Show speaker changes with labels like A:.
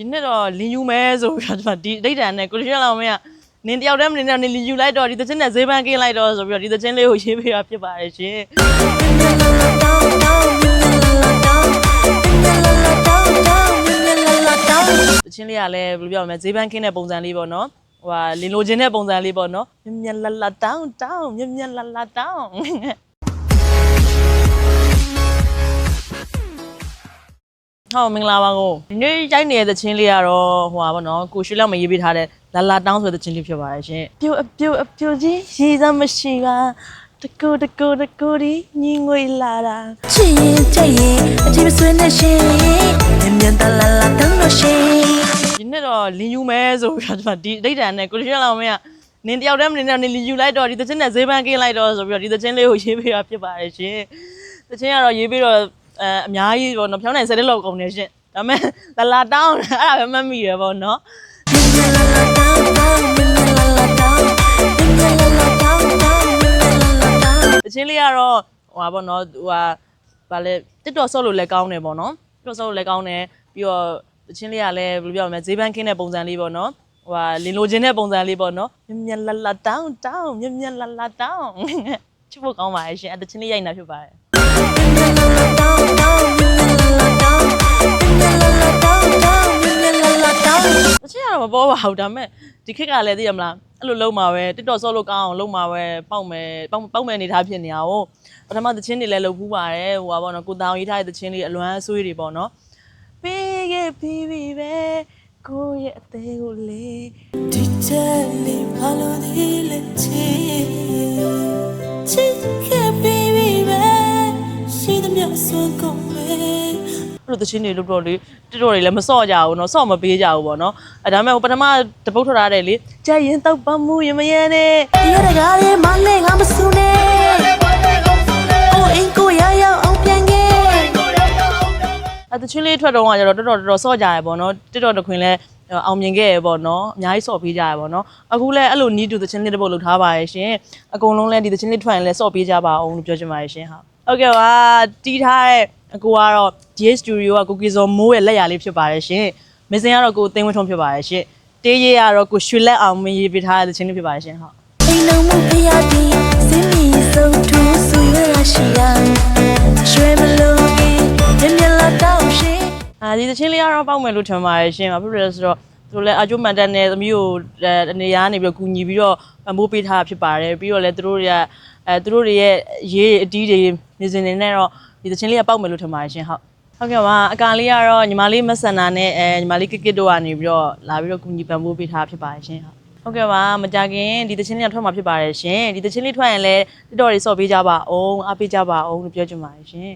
A: ဒီနေ့တော့လင်ယူမဲဆိုပြီးတော့ဒီအဋိဌာန်နဲ့ကိုရှင်လောင်မင်းကနင်တယောက်တည်းမနေနဲ့နင်လင်ယူလိုက်တော့ဒီသချင်းနဲ့ဈေးပန်းကင်းလိုက်တော့ဆိုပြီးတော့ဒီသချင်းလေးကိုရေးပေးတာဖြစ်ပါတယ်ရှင်သချင်းလေးကလည်းဘယ်လိုပြောမလဲဈေးပန်းကင်းတဲ့ပုံစံလေးပေါ့နော်ဟိုဟာလင်လိုချင်တဲ့ပုံစံလေးပေါ့နော်မြက်မြက်လာလာတောင်းတောင်းမြက်မြက်လာလာတောင်း ဟောမင်္ဂလာပါကိုဒီနေ့ရိုက်နေတဲ့သချင်းလေးကတော့ဟိုပါဗောနော်ကိုရွှေလောက်မရေးပေးထားတဲ့လာလာတောင်းဆိုတဲ့သချင်းလေးဖြစ်ပါတယ်ရှင်ပြုတ်အပြုတ်အပြုတ်ကြီးရေးစမ်းမရှိကတကူတကူတကူဒီညီငွေလာတာ
B: ချစ်ရင်ကြိတ်ရင်အကြည့်မဆွေးနဲ့ရှင်မြင်မြင်တလာလာတန်းလို့ရှင်
A: ဒီနေ့တော့လင်ယူမဲဆိုပြီးတော့ဒီအဋိဌာန်နဲ့ကိုရွှေလောက်မင်းကနင်တယောက်တည်းမနေနဲ့နင်လင်ယူလိုက်တော့ဒီသချင်းနဲ့ဈေးပန်းကင်းလိုက်တော့ဆိုပြီးတော့ဒီသချင်းလေးကိုရေးပေးတာဖြစ်ပါတယ်ရှင်သချင်းကတော့ရေးပြီးတော့ အဲအများကြီးဗောနော်ဖြောင်းနိုင်ဆယ်တဲ့လောက်ကုန်နေရှင်ဒါပေမဲ့လာလာတောင်းအဲ့ဒါပဲမှတ်မိရဗောနော်
B: မြင်မြင်လာလာတန်းတန်းမြင်မြင်လာလာတန်းမြင်မြင်လာလာတန်းတန်းမြင်မြင်လာလာတန်း
A: တချင်းလေးကတော့ဟိုပါဘောနော်ဟိုဟာဗာလဲတစ်တော်ဆော့လို့လည်းကောင်းတယ်ပေါ့နော်တစ်တော်ဆော့လို့လည်းကောင်းတယ်ပြီးတော့တချင်းလေးကလည်းဘယ်လိုပြောရမလဲဈေးပန်းခင်းတဲ့ပုံစံလေးပေါ့နော်ဟိုဟာလင်လိုချင်တဲ့ပုံစံလေးပေါ့နော်မြက်မြက်လာလာတောင်းတောင်းမြက်မြက်လာလာတောင်းချစ်ဖို့ကောင်းပါရဲ့ရှင်အဲတချင်းလေးရိုက်နေတာဖြစ်ပါတယ်
B: မြင်မြင်လာလာတန်းတန်းမြင်မြင်လာလာတန်းမြင်မြင်လာလာတန်းတန်းမြင်မြင်လာလာတန်း
A: တချင်းကတော့မပေါ်ပါဘူးဒါပေမဲ့ဒီခေတ်ကလည်းသိရမလားအဲ့လိုလုံးမှာပဲတစ်တော်ဆော့လို့ကောင်းအောင်လုံးမှာပဲပေါက်မယ်ပေါက်ပေါက်မယ်အနေထားဖြစ်နေအောင်ပထမတချင်းတွေလည်းလုပ်ဖူးပါတယ်ဟိုပါဘောနော်ကိုတောင်ရေးထားတဲ့တချင်းလေးအလွမ်းအဆွေးတွေပေါ့နော်ပေးခဲ့ပြီးပြီပဲကိုယ့်ရဲ့အသေးကိုလေ
B: ဒီချက်လေးဘာလို့ဒီလက်ချစ်ချစ်ခဲ့ပြီးပြီပဲ ရှိသမျှဆွမ်းကုန်ပဲ
A: အဲ့လိုသချင်းတွေလို့တော့လေတော်တော်တွေလည်းမစော့ကြဘူးเนาะစော့မပေးကြဘူးပေါ့เนาะအဲဒါပေမဲ့ဟိုပထမတပုတ်ထွက်ထားတယ်လေကြက်ရင်တောက်ပမှုရင်မရဲနဲ့
B: ဒီရတကားလေးမလေးငါမဆူနဲ့အိုးအင်ကိုရရောက်အောင်ပြန်ခဲ့
A: အဲသချင်းလေးထွက်တော့ကကျတော့တော်တော်တော်တော်စော့ကြရပေါ့เนาะတစ်တော်တစ်ခွင်လဲအောင်မြင်ခဲ့ရပေါ့เนาะအများကြီးစော့ပေးကြရပေါ့เนาะအခုလဲအဲ့လိုနီးတူသချင်းလေးတစ်ပုတ်လုပ်ထားပါရဲ့ရှင်အကုန်လုံးလဲဒီသချင်းလေးထွက်ရင်လဲစော့ပေးကြပါအောင်လို့ပြောချင်ပါတယ်ရှင်ဟာ ဟုတ်ကဲ့ပါတီးထားတဲ့အကူကတော့ DA Studio ကကိုကီဇော်မိုးရဲ့လက်ရာလေးဖြစ်ပါတယ်ရှင်မစင်ကတော့ကိုသိန်းဝင်းထုံးဖြစ်ပါတယ်ရှင်တေးရေးကတော့ကိုရွှေလက်အောင်မရေးပေးထားတဲ့သချင်းလေးဖြစ်ပါတယ်ရှင်ဟုတ်
B: အိမ်လုံးမဖျားပြီးစင်းမီဆုံးထူးဆူရရှိရာရွှေမလို့ကြီးမြင်မြင်လာတော့ရှင်
A: အာဒီသချင်းလေးကတော့ပေါက်မယ်လို့ထင်ပါတယ်ရှင်ဘာဖြစ်လို့လဲဆိုတော့သူတို့လည်းအကျိုးမှန်တက်နဲ့သမီးကိုအဲအနေရာနေပြီးတော့ကူညီပြီးတော့ပံ့ပိုးပေးထားတာဖြစ်ပါတယ်ပြီးတော့လည်းသူတို့တွေက အဲသူတို့တွေရဲ့ရေးအတီးတွေနေစဉ်နေနဲ့တော့ဒီသချင်းလေးကပေါက်မယ်လို့ထင်ပါတယ်ရှင်ဟုတ်ဟုတ်ကဲ့ပါအကာလေးကတော့ညီမလေးမဆန္ဒနဲ့အဲညီမလေးကစ်ကစ်တို့ကနေပြီးတော့လာပြီးတော့ကူညီပံ့ပိုးပေးထားဖြစ်ပါတယ်ရှင်ဟုတ်ဟုတ်ကဲ့ပါမကြခင်ဒီသချင်းလေးကထွက်မှာဖြစ်ပါတယ်ရှင်ဒီသချင်းလေးထွက်ရင်လည်းတော်တော်လေးစော့ပေးကြပါအောင်အားပေးကြပါအောင်လို့ပြောချင်ပါတယ်ရှင်